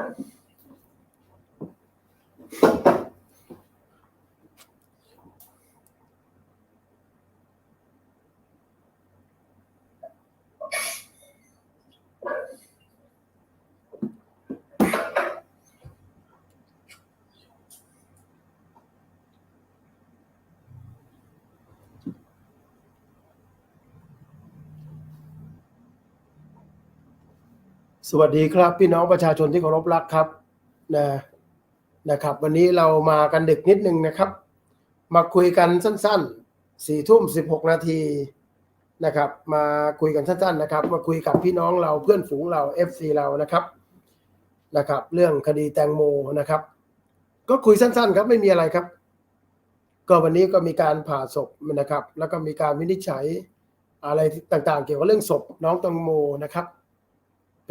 work. สวัสดีครับ พี่น้องประชาชนที่เคารพรักครับนะนะครับ วันนี้เรามากันดึกนิดนึงนะครับ มาคุยกันสั้นๆสี่ทุ่มสิบหกนาทีนะครับ มาคุยกันสั้นๆนะครับ มาคุยกับพี่น้องเราเพื่อนฝูงเรา FC เรานะครับนะครับ เรื่องคดีแตงโมนะครับ ก็คุยสั้นๆครับไม่มีอะไรครับ ก็วันนี้ก็มีการผ่าศพนะครับ แล้วก็มีการวินิจฉัยอะไรต่างๆ เกี่ยวกับเรื่องศพน้องแตงโมนะครับ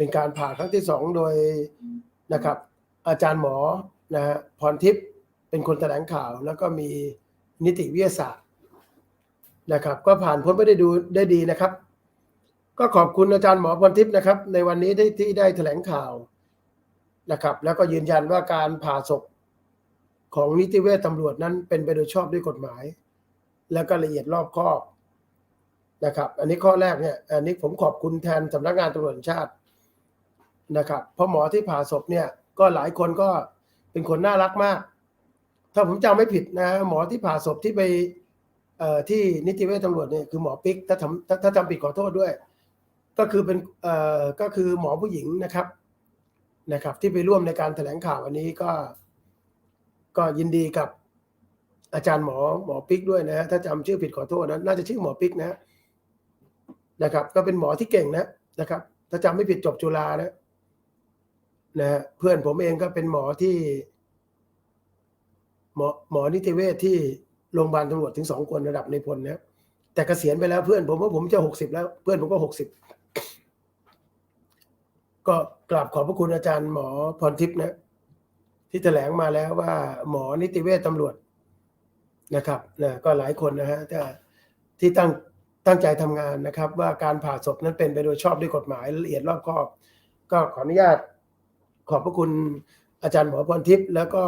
เป็นการผ่าครั้งที่สองโดยนะครับ อาจารย์หมอนะฮะพรทิพย์เป็นคนแถลงข่าว แล้วก็มีนิติวิทยาศาสตร์นะครับ ก็ผ่านพ้นไปได้ดูได้ดีนะครับ ก็ขอบคุณอาจารย์หมอพรทิพย์นะครับ ในวันนี้ได้ที่ได้แถลงข่าวนะครับ แล้วก็ยืนยันว่าการผ่าศพของนิติเวชตำรวจนั้นเป็นไปโดยชอบด้วยกฎหมาย แล้วก็ละเอียดรอบคอบนะครับ อันนี้ข้อแรกเนี่ยอันนี้ผมขอบคุณแทนสำนักงานตำรวจแห่งชาติ นะครับเพราะหมอที่ผ่าศพเนี่ยก็หลายคนก็เป็นคนน่ารักมาก ถ้าผมจำไม่ผิดนะ หมอที่ผ่าศพที่ไปที่นิติเวชตำรวจเนี่ยคือหมอปิ๊กถ้าทำถ้าจำผิดขอโทษด้วย ก็คือเป็นก็คือหมอผู้หญิงนะครับนะครับ ที่ไปร่วมในการแถลงข่าวอันนี้ก็ ก็ยินดีกับอาจารย์หมอหมอปิ๊กด้วยนะฮะถ้าจำชื่อผิดขอโทษนะน่าจะชื่อหมอปิ๊กนะนะครับ ก็เป็นหมอที่เก่งนะนะครับ ถ้าจำไม่ผิดจบจุฬานะ นะเพื่อนผมเองก็เป็นหมอที่ หมอหมอนิติเวชที่โรงพยาบาลตำรวจถึงสองคนระดับในพลนะแต่เกษียณไปแล้วเพื่อนผมว่าผมจะหกสิบแล้ว เพื่อนผมก็หกสิบก็กราบขอบพระคุณอาจารย์หมอพรทิพย์นะ ที่แถลงมาแล้วว่า หมอนิติเวชตำรวจนะครับนะก็หลายคนนะฮะแต่ที่ตั้งตั้งใจทำงานนะครับ ว่าการผ่าศพนั้นเป็นไปโดยชอบด้วยกฎหมายละเอียดรอบคอบ ก็ขออนุญาต ขอบพระคุณอาจารย์หมอพรทิพย์แล้วก็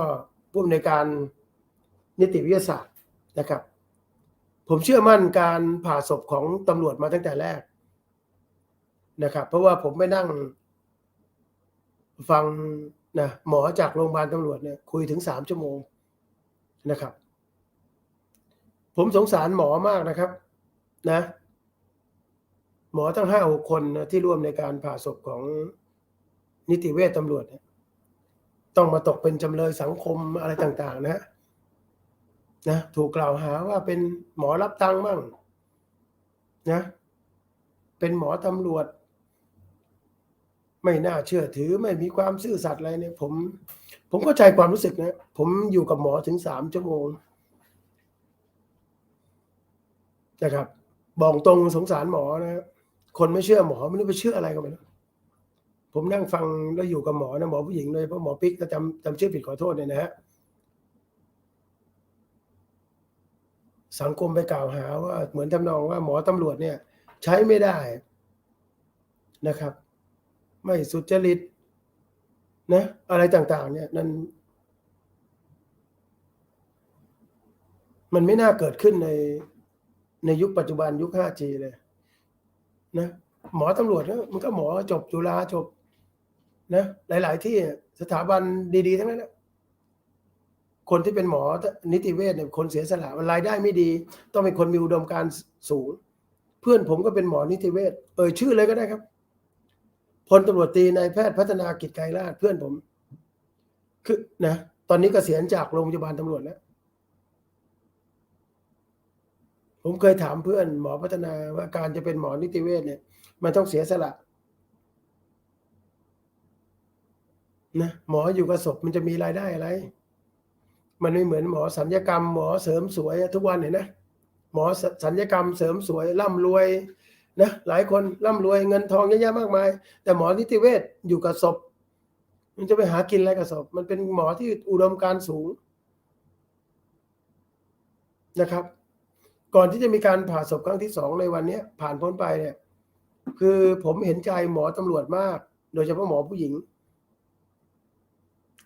ผู้อำนวยการนิติวิทยาศาสตร์นะครับ ผมเชื่อมั่นการผ่าศพของตำรวจมาตั้งแต่แรกนะครับ เพราะว่าผมไม่นั่งฟังนะหมอจากโรงพยาบาลตำรวจเนี่ยคุยถึงสามชั่วโมงนะครับ ผมสงสารหมอมากนะครับนะ หมอตั้งห้าหกคนนะที่ร่วมในการผ่าศพของ นิติเวชตำรวจเนี่ยต้องมาตกเป็นจำเลยสังคมอะไรต่าง ๆ นะนะถูกกล่าวหาว่าเป็นหมอรับตังค์มั่งนะเป็นหมอตำรวจ ไม่น่าเชื่อถือไม่มีความซื่อสัตย์อะไรเนี่ย ผม ผมเข้าใจความรู้สึกนะ ผมอยู่กับหมอถึงสามชั่วโมงนะครับบอกตรงสงสารหมอนะคนไม่เชื่อหมอไม่รู้ไปเชื่ออะไรกันไปแล้ว ผมนั่งฟังแล้วอยู่กับหมอนะหมอผู้หญิงเลยเพราะหมอปิ๊กถ้าจำจำชื่อผิดขอโทษเนี่ยนะฮะสังคมไปกล่าวหาว่าเหมือนทำนองว่าหมอตำรวจเนี่ย ใช้ไม่ได้นะครับ ไม่สุจริตนะอะไรต่าง ๆ เนี่ยนั่นมันไม่น่าเกิดขึ้นในในยุคปัจจุบันยุค 5G เลยนะหมอตำรวจนะมันก็หมอจบจุฬาจบ นะหลาย ๆ ที่สถาบันดีๆทั้งนั้นนะคนที่เป็นหมอนิติเวชเนี่ยคนเสียสละรายได้ไม่ดี ต้องเป็นคนมีอุดมการสูง เพื่อนผมก็เป็นหมอนิติเวชเอ่ยชื่อเลยก็ได้ครับพลตำรวจตรีนายแพทย์พัฒนากิจไกรราชเพื่อนผม คือนะตอนนี้เกษียณจากโรงพยาบาลตำรวจแล้วผมเคยถามเพื่อนหมอพัฒนาว่าการจะเป็นหมอนิติเวชเนี่ย มันต้องเสียสละ นะหมออยู่กับศพมันจะมีรายได้อะไร มันไม่เหมือนหมอสัญญกรรม หมอเสริมสวยทุกวันเห็นนะหมอสัญญกรรมเสริมสวยร่ำรวยนะหลายคนร่ำรวยเงินทองเยอะแยะมากมาย แต่หมอนิติเวชอยู่กับศพ มันจะไปหากินอะไรกับศพ มันเป็นหมอที่อุดมการสูงนะครับ ก่อนที่จะมีการผ่าศพครั้งที่สองในวันนี้ผ่านพ้นไปเนี่ย คือผมเห็นใจหมอตำรวจมาก โดยเฉพาะหมอผู้หญิง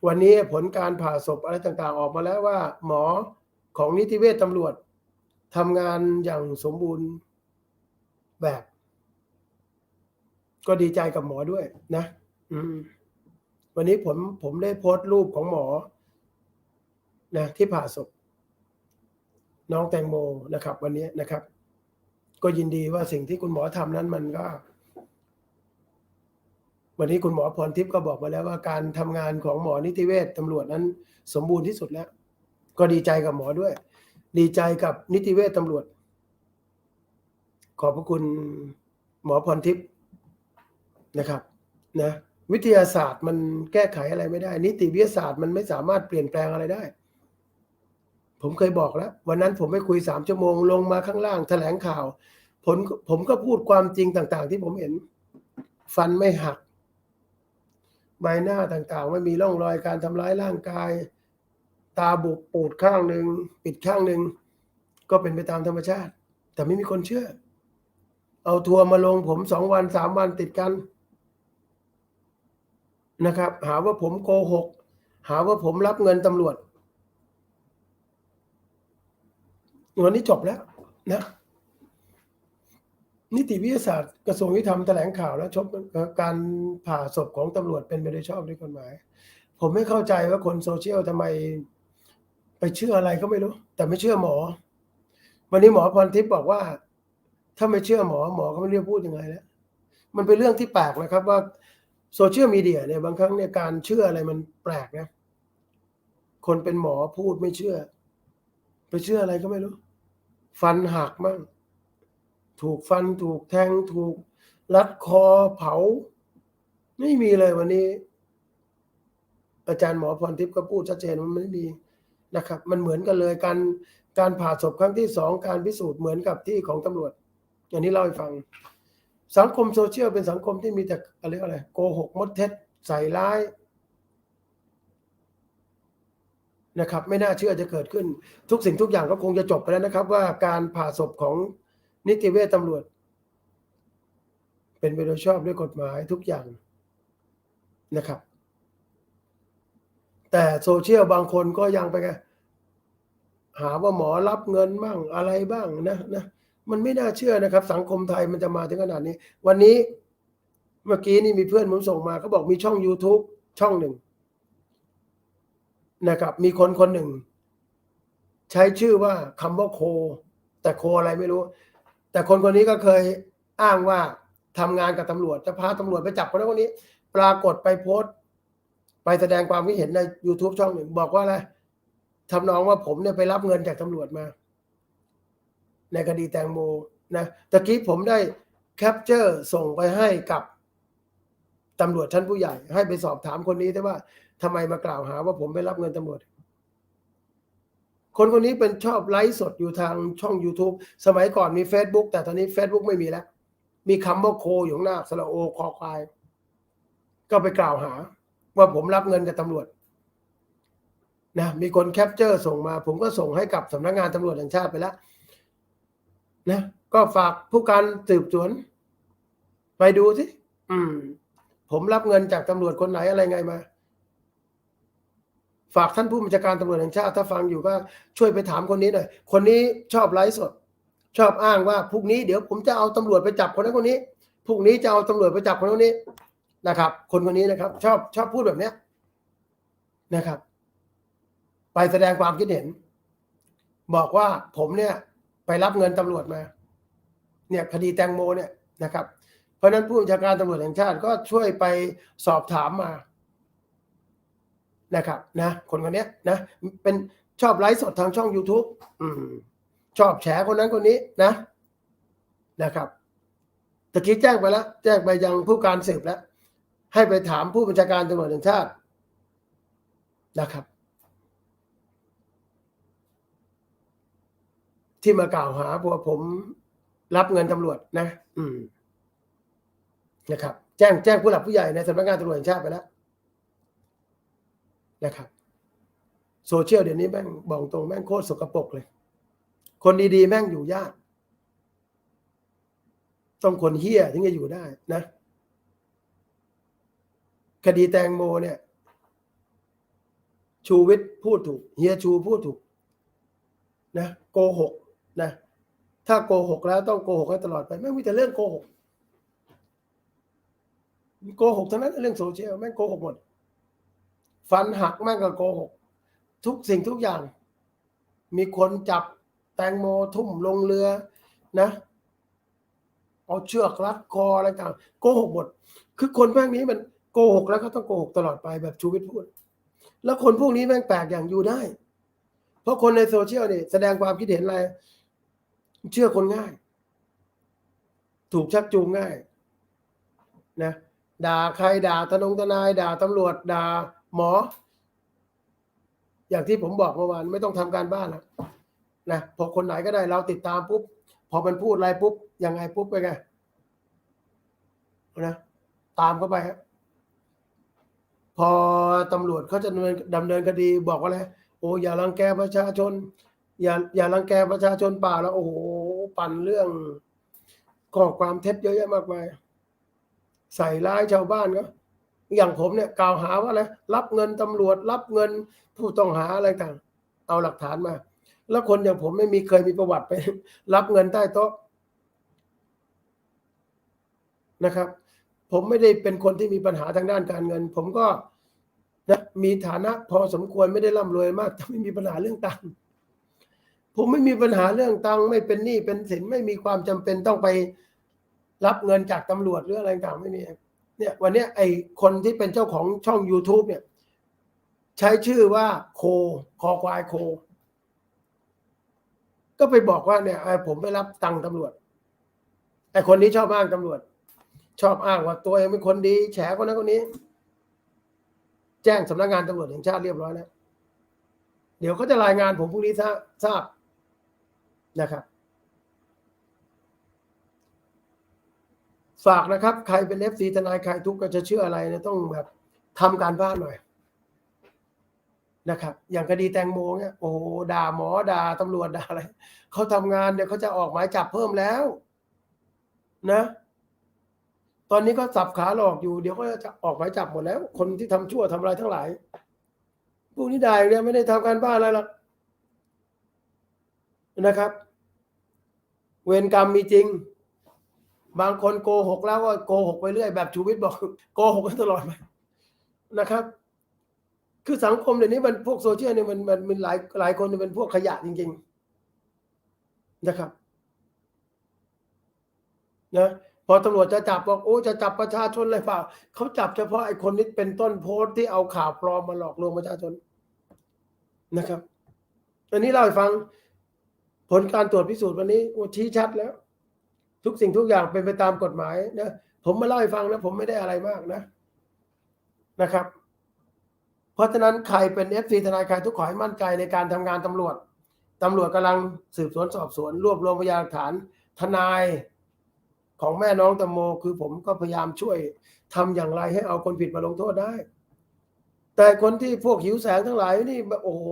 วันนี้ผลการผ่าศพอะไรต่างๆ ออกมาแล้วว่า หมอของนิติเวชตำรวจทำงานอย่างสมบูรณ์แบบ ก็ดีใจกับหมอด้วยนะวันนี้ผมผมได้โพสต์รูปของหมอ นะ ที่ผ่าศพ น้องแตงโมนะครับ วันนี้นะครับ ก็ยินดีว่าสิ่งที่คุณหมอทำนั้นมันก็ วันนี้คุณหมอพรทิพย์ก็บอกมาแล้วว่าการทำงานของหมอนิติเวชตำรวจนั้นสมบูรณ์ที่สุดแล้ว ก็ดีใจกับหมอด้วย ดีใจกับนิติเวชตำรวจ ขอบพระคุณหมอพรทิพย์นะครับนะวิทยาศาสตร์มันแก้ไขอะไรไม่ได้ นิติวิทยาศาสตร์มันไม่สามารถเปลี่ยนแปลงอะไรได้ ผมเคยบอกแล้ว วันนั้นผมไม่คุยสามชั่วโมงลงมาข้างล่างแถลงข่าวผมผมก็พูดความจริงต่าง ๆ ที่ผมเห็น ฟันไม่หัก ใบหน้าต่างๆ ไม่มีร่องรอยการทำร้ายร่างกาย ตาบุบปูดข้างหนึ่งปิดข้างหนึ่งก็เป็นไปตามธรรมชาติ แต่ไม่มีคนเชื่อ เอาทัวร์มาลงผมสองวันสามวันติดกันนะครับ หาว่าผมโกหก หาว่าผมรับเงินตำรวจวันนี้จบแล้วนะ นิติวิทยาศาสตร์กระทรวงยุติธรรมแถลงข่าวแล้วชบการผ่าศพของตำรวจเป็นไปโดยชอบด้วยกฎหมาย ผมไม่เข้าใจว่าคนโซเชียลทำไม ไปเชื่ออะไรก็ไม่รู้ แต่ไม่เชื่อหมอ วันนี้หมอพรทิพย์บอกว่า ถ้าไม่เชื่อหมอ หมอก็ไม่เรียกพูดยังไงแล้วมันเป็นเรื่องที่แปลกนะครับว่าโซเชียลมีเดียเนี่ยบางครั้งเนี่ยการเชื่ออะไรมันแปลกนะ คนเป็นหมอพูดไม่เชื่อ ไปเชื่ออะไรก็ไม่รู้ ฟันหักมั่ง ถูกฟันถูกแทงถูกรัดคอเผา ไม่มีเลยวันนี้ อาจารย์หมอพรทิพย์ก็พูดชัดเจนว่ามันไม่มีนะครับ มันเหมือนกันเลยการการผ่าศพครั้งที่สองการพิสูจน์เหมือนกับที่ของตำรวจ อย่างนี้เล่าให้ฟัง สังคมโซเชียลเป็นสังคมที่มีแต่อะไรอะไรโกหกมดเท็จใส่ร้ายนะครับ ไม่น่าเชื่อจะเกิดขึ้น ทุกสิ่งทุกอย่างก็คงจะจบไปแล้วนะครับ ว่าการผ่าศพของ นิติเวชตำรวจ เป็นไปโดยชอบด้วยกฎหมายทุกอย่างนะครับ แต่โซเชียลบางคนก็ยังไปไงหาว่าหมอรับเงินบ้างอะไรบ้างนะนะมันไม่น่าเชื่อนะครับ สังคมไทยมันจะมาถึงขนาดนี้ วันนี้เมื่อกี้นี่มีเพื่อนผมส่งมาเขาบอกมีช่อง YouTube ช่องหนึ่งนะครับ มีคนคนหนึ่ง ใช้ชื่อว่าคำว่าโค แต่โคอะไรไม่รู้ แต่คนคนนี้ก็เคยอ้างว่าทำงานกับตำรวจจะพาตำรวจไปจับคนนั้นคนนี้ ปรากฏไปโพสต์ ไปแสดงความคิดเห็นใน YouTube ช่องหนึ่งบอกว่าอะไรทำนองว่าผมเนี่ยไปรับเงินจากตำรวจมา ในคดีแตงโมนะตะกี้ผมได้แคปเจอร์ส่งไปให้กับตำรวจชั้นผู้ใหญ่ ให้ไปสอบถามคนนี้แต่ว่าทำไมมากล่าวหาว่าผมไปรับเงินตำรวจ คนคนนี้เป็นชอบไลฟ์สดอยู่ทางช่อง YouTube สมัยก่อนมี Facebook แต่ตอนนี้ Facebook ไม่มีแล้ว มีคำว่าโคอยู่หน้าสระโอคอควาย ก็ไปกล่าวหา ว่าผมรับเงินกับตำรวจนะมีคนแคปเจอร์ส่งมา ผมก็ส่งให้กับสำนักงานตำรวจแห่งชาติไปแล้วนะก็ฝากผู้การสืบสวน ไปดูสิ อืม ผมรับเงินจากตำรวจคนไหนอะไรไงมา ฝากท่านผู้บัญชาการตำรวจแห่งชาติถ้าฟังอยู่ก็ช่วยไปถามคนนี้หน่อยคนนี้ชอบไลฟ์สด ชอบอ้างว่าพรุ่งนี้เดี๋ยวผมจะเอาตำรวจไปจับคนนั้นคนนี้พรุ่งนี้จะเอาตำรวจไปจับคนนั้นคนนี้นะครับ คนคนนี้นะครับ ชอบชอบพูดแบบเนี้ยนะครับ ไปแสดงความคิดเห็น บอกว่าผมเนี่ย ไปรับเงินตำรวจมา เนี่ยคดีแตงโมเนี่ยนะครับ เพราะฉะนั้นผู้บัญชาการตำรวจแห่งชาติก็ช่วยไปสอบถามมา นะครับนะคนคนนี้นะเป็นชอบไลฟ์สดทางช่อง YouTube อืมชอบแฉคนนั้นคนนี้นะนะครับตะกี้แจ้งไปแล้ว แจ้งไปยังผู้การสืบแล้ว ให้ไปถามผู้บัญชาการตำรวจแห่งชาตินะครับ ที่มากล่าวหาพวกผมรับเงินตำรวจนะ อืมนะครับ แจ้งแจ้งผู้หลักผู้ใหญ่ในสำนักงานตำรวจแห่งชาติไปแล้ว นะครับโซเชียลเดี๋ยวนี้แม่งบอกตรงแม่งโคตรสกปรกเลย คนดีๆ แม่งอยู่ยาก ต้องคนเฮี้ยถึงจะอยู่ได้นะ คดีแตงโมเนี่ย ชูวิทย์พูดถูก เฮียชูพูดถูกนะโกหกนะ ถ้าโกหกแล้วต้องโกหกให้ตลอดไปไม่มีแต่เรื่องโกหกโกหกทั้งนั้นเรื่องโซเชียลแม่งโกหกหมด ฟันหักแม่งก็โกหก ทุกสิ่งทุกอย่าง มีคนจับแตงโมทุ่มลงเรือนะเอาเชือกรัดคออะไรต่างโกหกหมดคือคนพวกนี้มันโกหกแล้วก็ต้องโกหกตลอดไปแบบชูวิทย์พูด แล้วคนพวกนี้แม่งแปลกอย่างอยู่ได้ เพราะคนในโซเชียลนี่แสดงความคิดเห็นอะไรเชื่อคนง่าย ถูกชักจูงง่ายนะด่าใครด่าทนงทนาย ด่าตำรวจด่า หมอ อย่างที่ผมบอกเมื่อวานไม่ต้องทำการบ้านแล้วนะพอคนไหนก็ได้เราติดตามปุ๊บพอมันพูดอะไรปุ๊บยังไงปุ๊บไปไงนะตามเข้าไปฮะพอตำรวจเขาจะดำเนินดำเนินคดีบอกว่าอะไรโอ้อย่ารังแกประชาชน อย่าอย่ารังแกประชาชนป่าแล้ว โอ้โหปั่นเรื่องข้อความเท็จเยอะแยะมากมายใส่ร้ายชาวบ้านก็ อย่างผมเนี่ยกล่าวหาว่าอะไรรับเงินตำรวจ รับเงินผู้ต้องหาอะไรต่างเอาหลักฐานมา แล้วคนอย่างผมไม่มีเคยมีประวัติไป รับเงินใต้โต๊ะนะครับ ผมไม่ได้เป็นคนที่มีปัญหาทางด้านการเงิน ผมก็นะมีฐานะพอสมควรไม่ได้ร่ำรวยมากแต่ไม่มีปัญหาเรื่องตังค์ผมไม่มีปัญหาเรื่องตังค์ไม่เป็นหนี้เป็นสินไม่มีความจำเป็นต้องไปรับเงินจากตำรวจหรืออะไรต่างไม่มี เนี่ยวันนี้ไอคนที่เป็นเจ้าของช่อง YouTube เนี่ย ใช้ชื่อว่าโค คอควายโค ก็ไปบอกว่าเนี่ยไอผมไปรับตังค์ตำรวจไอคนนี้ชอบอ้างตำรวจ ชอบอ้างว่าตัวเองเป็นคนดี แฉคนนั้นคนนี้ แจ้งสำนักงานตำรวจแห่งชาติเรียบร้อยแล้วเดี๋ยวเขาจะรายงานผมพรุ่งนี้ทราบนะครับ ฝากนะครับ ใครเป็นเอฟซีทนายใครทุกก็จะเชื่ออะไรเนี่ยต้องแบบทำการบ้านหน่อยนะครับ อย่างคดีแตงโมเนี่ยโอ้โหด่าหมอด่าตำรวจด่าอะไรเขาทำงานเดี๋ยวเขาจะออกหมายจับเพิ่มแล้ว นะ ตอนนี้ก็สับขาหลอกอยู่เดี๋ยวก็จะออกหมายจับหมดแล้ว คนที่ทำชั่วทำอะไรทั้งหลายพวกนี้ได้เนี่ยไม่ได้ทำการบ้านอะไรหรอกนะครับ เวรกรรมมีจริง บางคนโกหกแล้วก็โกหกไปเรื่อยแบบชูวิทย์บอกโกหกตลอดไปนะครับ คือสังคมเดี๋ยวนี้มันพวกโซเชียลเนี่ยมันมันมันหลายหลายคนเนี่ยเป็นพวกขยะจริง ๆนะครับนะพอตำรวจจะจับบอกโอ้จะจับประชาชนเลยเปล่าเขาจับเฉพาะไอ้คนนี้เป็นต้นโพสต์ที่เอาข่าวปลอมมาหลอกลวงประชาชนนะครับ อันนี้เล่าให้ฟัง ผลการตรวจพิสูจน์วันนี้โอ้ชี้ชัดแล้ว ทุกสิ่งทุกอย่างเป็นไปตามกฎหมายนะผมมาเล่าให้ฟังนะผมไม่ได้อะไรมากนะนะครับ เพราะฉะนั้นใครเป็นเอฟซีทนายใครทุกขอให้มั่นใจในการทำงานตำรวจตำรวจกำลังสืบสวนสอบสวน รวบรวมพยานหลักฐานทนายของแม่น้องตมโม คือผมก็พยายามช่วยทำอย่างไรให้เอาคนผิดมาลงโทษได้ แต่คนที่พวกหิวแสงทั้งหลายนี่โอ้โห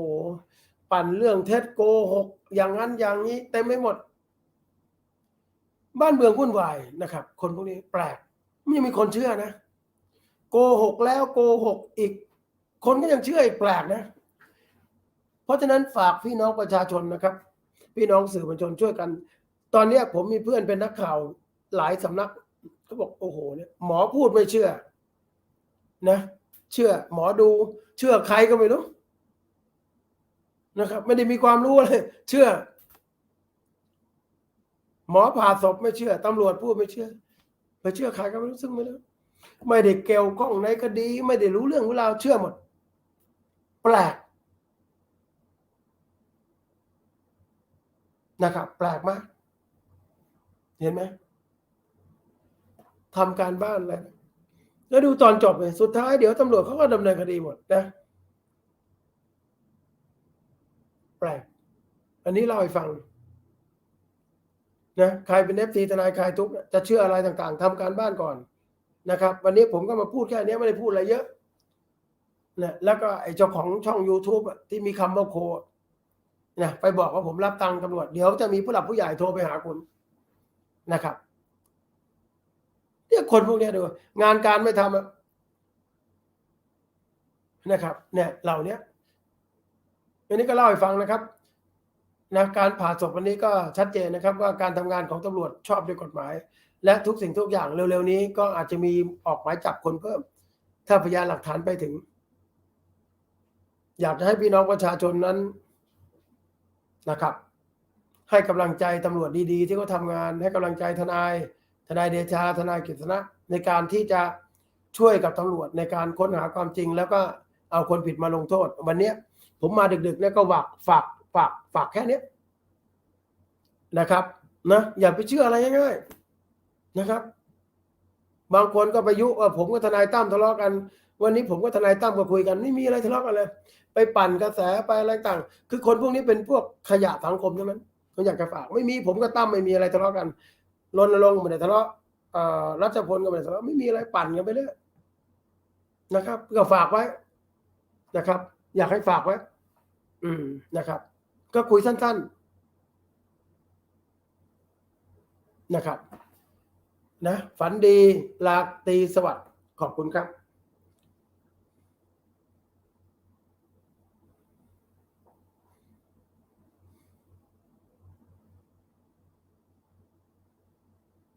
ปั่นเรื่องเท็จโกหก อย่างนั้นอย่างนี้เต็มไม่หมด บ้านเมืองวุ่นวายนะครับ คนพวกนี้แปลกไม่มีคนเชื่อนะ โกหกแล้วโกหกอีก คนก็ยังเชื่ออีกแปลกนะ เพราะฉะนั้นฝากพี่น้องประชาชนนะครับ พี่น้องสื่อมวลชนช่วยกัน ตอนนี้ผมมีเพื่อนเป็นนักข่าวหลายสำนักเขาบอกโอ้โหเนี่ยหมอพูดไม่เชื่อ นะ เชื่อหมอดู เชื่อใครก็ไม่รู้นะครับ ไม่ได้มีความรู้เลยเชื่อ หมอผ่าศพไม่เชื่อตำรวจพูดไม่เชื่อไปเชื่อใครก็ไม่รู้ซึ่งไม่รู้ไม่ได้เกี่ยวข้องในคดี ไม่ได้รู้เรื่องเวลาวเชื่อหมด แปลกนะครับ แปลกมาก เห็นไหมทำการบ้านอะไรแล้วดูตอนจบเลยสุดท้ายเดี๋ยวตำรวจเขาก็ดำเนินคดีหมดนะ แปลก อันนี้เล่าให้ฟัง นะใครเป็นเอฟซีทนายคลายทุกข์จะเชื่ออะไรต่างๆทำการบ้านก่อนนะครับ วันนี้ผมก็มาพูดแค่นี้ไม่ได้พูดอะไรเยอะนะแล้วก็ไอ้เจ้าของช่อง YouTube ที่มีคำว่าโคนะไปบอกว่าผมรับตังค์ตำรวจ เดี๋ยวจะมีผู้หลักผู้ใหญ่โทรไปหาคุณนะครับเนี่ยคนพวกนี้ดูงานการไม่ทำนะครับ เนี่ยเหล่าเนี้ยอันนี้ก็เล่าให้ฟังนะครับ นะการผ่าศพวันนี้ก็ชัดเจนนะครับว่าการทำงานของตำรวจชอบด้วยกฎหมาย และทุกสิ่งทุกอย่างเร็วๆนี้ก็อาจจะมีออกหมายจับคนเพิ่ม ถ้าพยานหลักฐานไปถึง อยากจะให้พี่น้องประชาชนนั้นนะครับ ให้กำลังใจตำรวจดีๆ ที่เขาทำงาน ให้กำลังใจทนาย ทนายเดชา ทนายกฤษณะในการที่จะช่วยกับตำรวจในการค้นหาความจริง แล้วก็เอาคนผิดมาลงโทษ วันนี้ผมมาดึกๆเนี่ยก็ฝากฝาก ฝากฝากแค่เนี้ยนะครับนะอย่าไปเชื่ออะไรง่ายๆนะครับ บางคนก็ไปยุเออผมกับทนายตั้มทะเลาะกัน วันนี้ผมกับทนายตั้มก็คุยกันไม่มีอะไรทะเลาะกันเลย ไปปั่นกระแสไปอะไรต่าง คือคนพวกนี้เป็นพวกขยะสังคมทั้งนั้นอยากจะฝากไม่มีผมกับตั้มไม่มีอะไรทะเลาะกันรณรงค์ไม่ได้ทะเลาะรัชพลก็ไม่ได้ทะเลาะไม่มีอะไรปั่นกันไปเรื่อยนะครับก็ฝากไว้นะครับ อยากให้ฝากไว้ อืมนะครับ ก็คุยสั้น ๆ นะครับ นะ ฝันดีลาตีสวัสดิ์ขอบคุณครับ